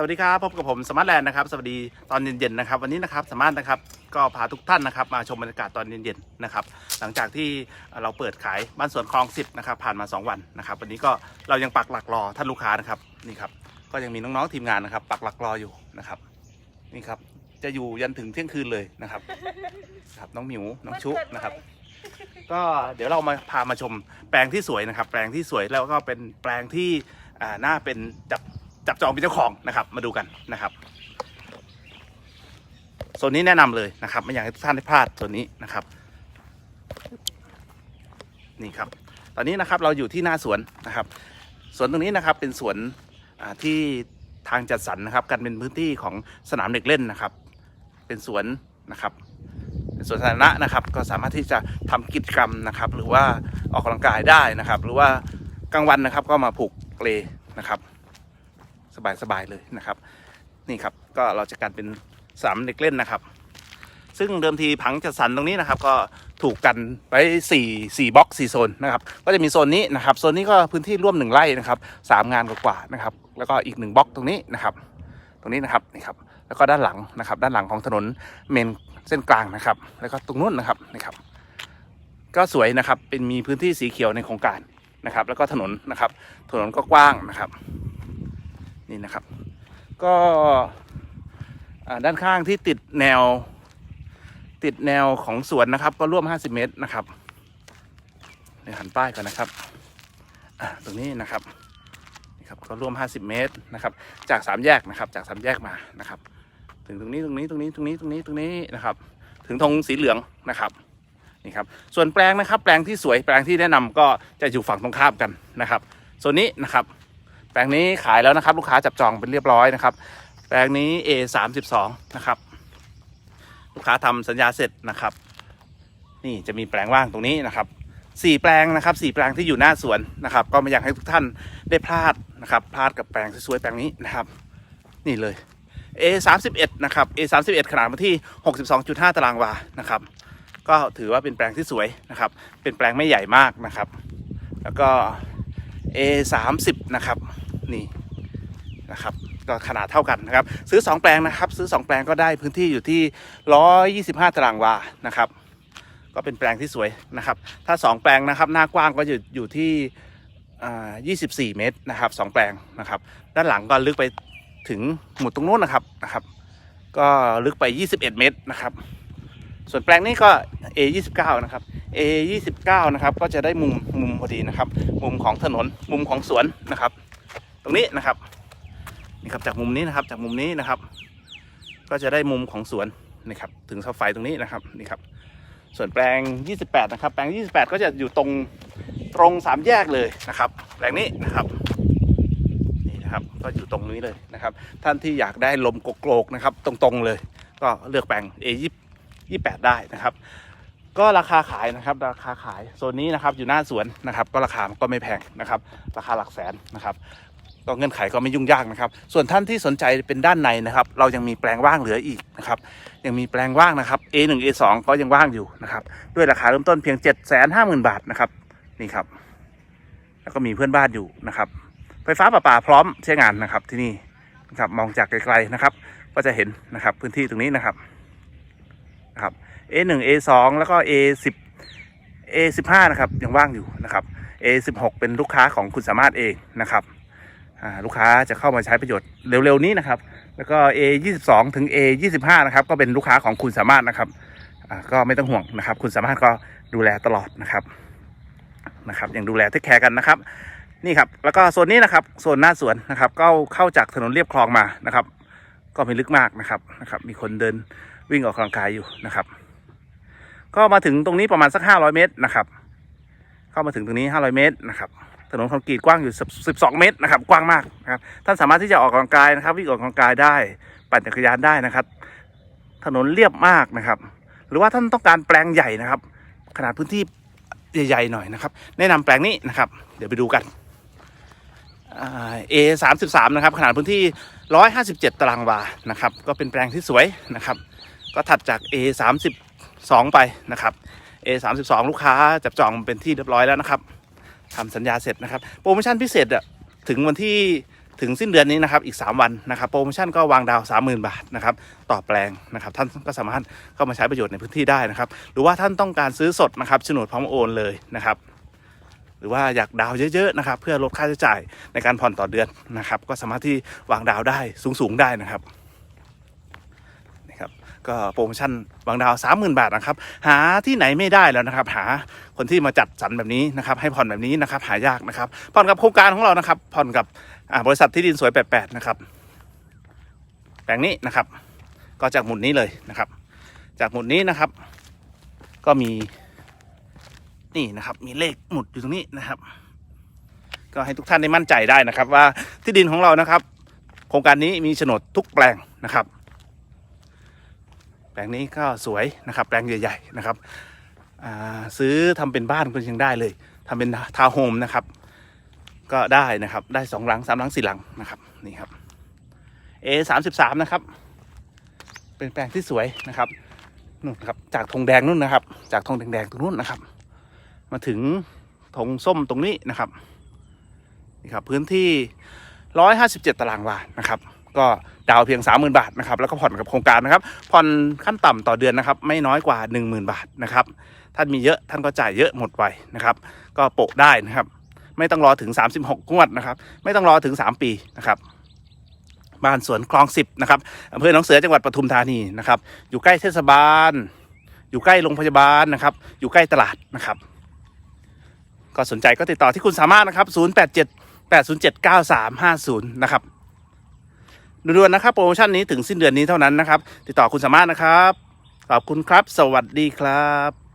สวัสดีครับพบกับผมสมาร์ทแลนด์นะครับสวัสดีตอนเย็นๆนะครับวันนี้นะครับสมาร์ทนะครับก็พาทุกท่านนะครับมาชมบรรยากาศตอนเย็นๆนะครับหลังจากที่เราเปิดขายบ้านสวนคลองสิบนะครับผ่านมา 2 วันนะครับวันนี้ก็เรายังปักหลักรอท่านลูกค้านะครับนี่ครับก็ยังมีน้องๆทีมงานนะครับปักหลักรออยู่นะครับนี่ครับจะอยู่ยันถึงเที่ยงคืนเลยนะครับครับน้องหมิวน้องชุนะครับก็เดี๋ยวเรามาพามาชมแปลงที่สวยนะครับ แปลงที่สวยแล้วก็เป็นแปลงที่อ่าน่าเป็นจับ จับจองเป็นเจ้าของนะครับ มาดูกันนะครับโซนนี้แนะนำเลยนะครับ ไม่อยากให้ทุกท่านได้พลาดโซนนี้นะครับ นี่ครับ ตอนนี้นะครับเราอยู่ที่หน้าสวนนะครับสวนตรงนี้นะครับเป็นสวนที่ทางจัดสรรนะครับกันเป็นพื้นที่ของสนามเด็กเล่นนะครับ เป็นสวนนะครับเป็นสวนสาธารณะนะครับ ก็สามารถที่จะทำกิจกรรมนะครับ หรือว่าออกกำลังกายได้นะครับ หรือว่ากลางวันนะครับก็มาผูกเปล สบายๆเลยนะครับ นี่ครับก็เราจะกันเป็นสามเด็กเล่นนะครับ ซึ่งเดิมทีผังจัดสรรตรงนี้นะครับ ก็ถูกกันไว้สี่สี่บล็อกสี่โซนนะครับ ก็จะมีโซนนี้นะครับโซนนี้ก็พื้นที่ร่วมหนึ่งไร่นะครับสามงานกว่าๆนะครับ แล้วก็อีกหนึ่งบล็อกตรงนี้นะครับ ตรงนี้นะครับนี่ครับแล้วก็ด้านหลังนะครับ ด้านหลังของถนนเมนเส้นกลางนะครับ แล้วก็ตรงนู้นนะครับนี่ครับ ก็สวยนะครับเป็นมีพื้นที่สีเขียวในโครงการนะครับ แล้วก็ถนนนะครับ ถนนก็กว้างนะครับ นี่นะครับ ก็ด้านข้างที่ติดแนว ติดแนวของสวนนะครับ ก็ร่วม 50 เมตรนะครับเดี๋ยวหันป้ายก่อนนะครับตรงนี้นะครับนี่ครับก็ร่วม 50 เมตรนะครับ จากสามแยกนะครับจากสามแยกมานะครับ ถึงตรงนี้ตรงนี้ตรงนี้ตรงนี้ตรงนี้ตรงนี้นะครับ ถึงธงสีเหลืองนะครับนี่ครับส่วนแปลงนะครับ แปลงที่สวยแปลงที่แนะนำก็จะอยู่ฝั่งตรงข้ามกันนะครับส่วนนี้นะครับ ลงนี้ขายแล้วนะครับ ลูกค้าจับจองเป็นเรียบร้อยนะครับ แปลงนี้ A 3 2นะครับ ลูกค้าทำสัญญาเสร็จนะครับ นี่จะมีแปลงว่างตรงนี้นะครับสี่แปลงนะครับสี่แปลงที่อยู่หน้าสวนนะครับ ก็ไม่อยากให้ทุกท่านได้พลาดนะครับ พลาดกับแปลงสวยๆแปลงนี้นะครับ นี่เลย A 3 1นะครับ A 3 1ขนาดมาที่ 62.5 ตารางวานะครับ ก็ถือว่าเป็นแปลงที่สวยนะครับ เป็นแปลงไม่ใหญ่มากนะครับ แล้วก็ A 3 0นะครับ นี่นะครับก็ขนาดเท่ากันนะครับ ซื้อ 2 แปลงนะครับ ซื้อ 2 แปลงก็ได้พื้นที่อยู่ที่ 125 ตารางวานะครับ ก็เป็นแปลงที่สวยนะครับ ถ้า 2 แปลงนะครับหน้ากว้างก็อยู่อยู่ที่อ่า24 เมตรนะครับสองแปลงนะครับ ด้านหลังก็ลึกไปถึงหมุดตรงนู้นนะครับนะครับ ก็ลึกไป 21 เมตรนะครับ ส่วนแปลงนี้ก็ A 29 นะครับ A 29 นะครับก็จะได้มุมมุมพอดีนะครับ มุมของถนนมุมของสวนนะครับ รงนี้นะครับนี่ครับจากมุมนี้นะครับ จากมุมนี้นะครับ ก็จะได้มุมของสวนนี่ครับ ถึงเสาไฟตรงนี้นะครับนี่ครับ ส่วนแปลง 28 นะครับ แปลง 28 ก็จะอยู่ตรงตรงสามแยกเลยนะครับ แปลงนี้นะครับนี่นะครับ ก็อยู่ตรงนี้เลยนะครับ ท่านที่อยากได้ลมโกรกนะครับ ตรงๆเลย ก็เลือกแปลง A 28 ได้นะครับ ก็ราคาขายนะครับ ราคาขายโซนนี้นะครับอยู่หน้าสวนนะครับ ก็ราคาก็ไม่แพงนะครับ ราคาหลักแสนนะครับ ก็เงื่อนไขก็ไม่ยุ่งยากนะครับ ส่วนท่านที่สนใจเป็นด้านในนะครับ เรายังมีแปลงว่างเหลืออีกนะครับ ยังมีแปลงว่างนะครับ A1 A2 ก็ยังว่างอยู่นะครับ ด้วยราคาเริ่มต้นเพียง 7 5 0 0 0 0 บาทนะครับ นี่ครับ แล้วก็มีเพื่อนบ้านอยู่นะครับ ไฟฟ้าประปาพร้อมใช้งานนะครับที่นี่นะครับมองจากไกลๆนะครับ ก็จะเห็นนะครับพื้นที่ตรงนี้นะครับนะครับ A1 A2 แล้วก็ A10 A15 นะครับยังว่างอยู่นะครับ A16 เป็นลูกค้าของคุณสามารถเองนะครับ ลูกค้าจะเข้ามาใช้ประโยชน์เร็วๆนี้นะครับ แล้วก็ A22 ถึง A25 นะครับ ก็เป็นลูกค้าของคุณสามารถนะครับก็ไม่ต้องห่วงนะครับ คุณสามารถก็ดูแลตลอดนะครับนะครับยังดูแลเทคแคร์กันนะครับนี่ครับแล้วก็โซนนี้นะครับโซนหน้าสวนนะครับก็เข้าจากถนนเรียบคลองมานะครับ ก็ไม่ลึกมากนะครับนะครับ มีคนเดินวิ่งออกกำลังกายอยู่นะครับ ก็มาถึงตรงนี้ประมาณสัก 500 เมตรนะครับ เข้ามาถึงตรงนี้ 500 เมตรนะครับ ถนนคอนกรีตกว้างอยู่ 12 เมตรนะครับ กว้างมากนะครับ ท่านสามารถที่จะออกกำลังกายนะครับ วิ่งออกกำลังกายได้ ปั่นจักรยานได้นะครับ ถนนเรียบมากนะครับ หรือว่าท่านต้องการแปลงใหญ่นะครับ ขนาดพื้นที่ใหญ่ๆหน่อยนะครับ แนะนำแปลงนี้นะครับ เดี๋ยวไปดูกัน A สามสิบสามนะครับ ขนาดพื้นที่ร้อยห้าสิบเจ็ดตารางวา นะครับ ก็เป็นแปลงที่สวยนะครับ ก็ถัดจาก A สามสิบสองไปนะครับ A สามสิบสองลูกค้าจับจองเป็นที่เรียบร้อยแล้วนะครับ ทำสัญญาเสร็จนะครับ โปรโมชั่นพิเศษอะถึงวันที่ถึงสิ้นเดือนนี้นะครับอีก 3 วันนะครับโปรโมชั่นก็วางดาว 30,000 บาทนะครับต่อแปลงนะครับ ท่านก็สามารถเข้ามาใช้ประโยชน์ในพื้นที่ได้นะครับ หรือว่าท่านต้องการซื้อสดนะครับโฉนดพร้อมโอนเลยนะครับ หรือว่าอยากดาวเยอะๆนะครับ เพื่อลดค่าใช้จ่ายในการผ่อนต่อเดือนนะครับ ก็สามารถที่วางดาวได้สูงๆได้นะครับ ก็โปรโมชั่นวางดาว 30,000 บาทนะครับ หาที่ไหนไม่ได้แล้วนะครับ หาคนที่มาจัดสรรแบบนี้นะครับ ให้ผ่อนแบบนี้นะครับ หายากนะครับผ่อนกับโครงการของเรานะครับ ผ่อนกับบริษัทที่ดินสวย88นะครับแปลงนี้นะครับ ก็จากหมุดนี้เลยนะครับ จากหมุดนี้นะครับ ก็มีนี่นะครับ มีเลขหมุดอยู่ตรงนี้นะครับก็ให้ทุกท่านได้มั่นใจได้นะครับ ว่าที่ดินของเรานะครับ โครงการนี้มีโฉนดทุกแปลงนะครับ ลงนี้ก็สวยนะครับ แปลงใหญ่ ๆ นะครับซื้อทำเป็นบ้านก็ยังได้เลยทำเป็นทาวน์โฮมนะครับ ก็ได้นะครับ ได้สองหลังสามหลังสี่หลังนะครับนี่ครับ A สามสิบสามนะครับ เป็นแปลงที่สวยนะครับนู่นครับจากธงแดงนู่นนะครับ จากธงแดงๆตรงนู้นนะครับ มาถึงธงส้มตรงนี้นะครับนี่ครับ พื้นที่ร้อยห้าสิบเจ็ดตารางวานะครับ ก็ดาวเพียงสามหมื่นบาทนะครับแล้วก็ผ่อนกับโครงการนะครับผ่อนขั้นต่ำต่อเดือนนะครับไม่น้อยกว่าหนึ่งหมื่นบาทนะครับท่านมีเยอะท่านก็จ่ายเยอะหมดไปนะครับ ก็โปะได้นะครับ ไม่ต้องรอถึง 36งวดนะครับ ไม่ต้องรอถึง 3 ปีนะครับบ้านสวนคลองสิบนะครับอำเภอหนองเสือจังหวัดปทุมธานีนะครับ อยู่ใกล้เทศบาล อยู่ใกล้โรงพยาบาลนะครับ อยู่ใกล้ตลาดนะครับ ก็สนใจก็ติดต่อที่คุณสามารถนะครับ 087 807 9350 นะครับ ด่วนๆนะครับ โปรโมชั่นนี้ถึงสิ้นเดือนนี้เท่านั้นนะครับ ติดต่อคุณสามารถนะครับ ขอบคุณครับ สวัสดีครับ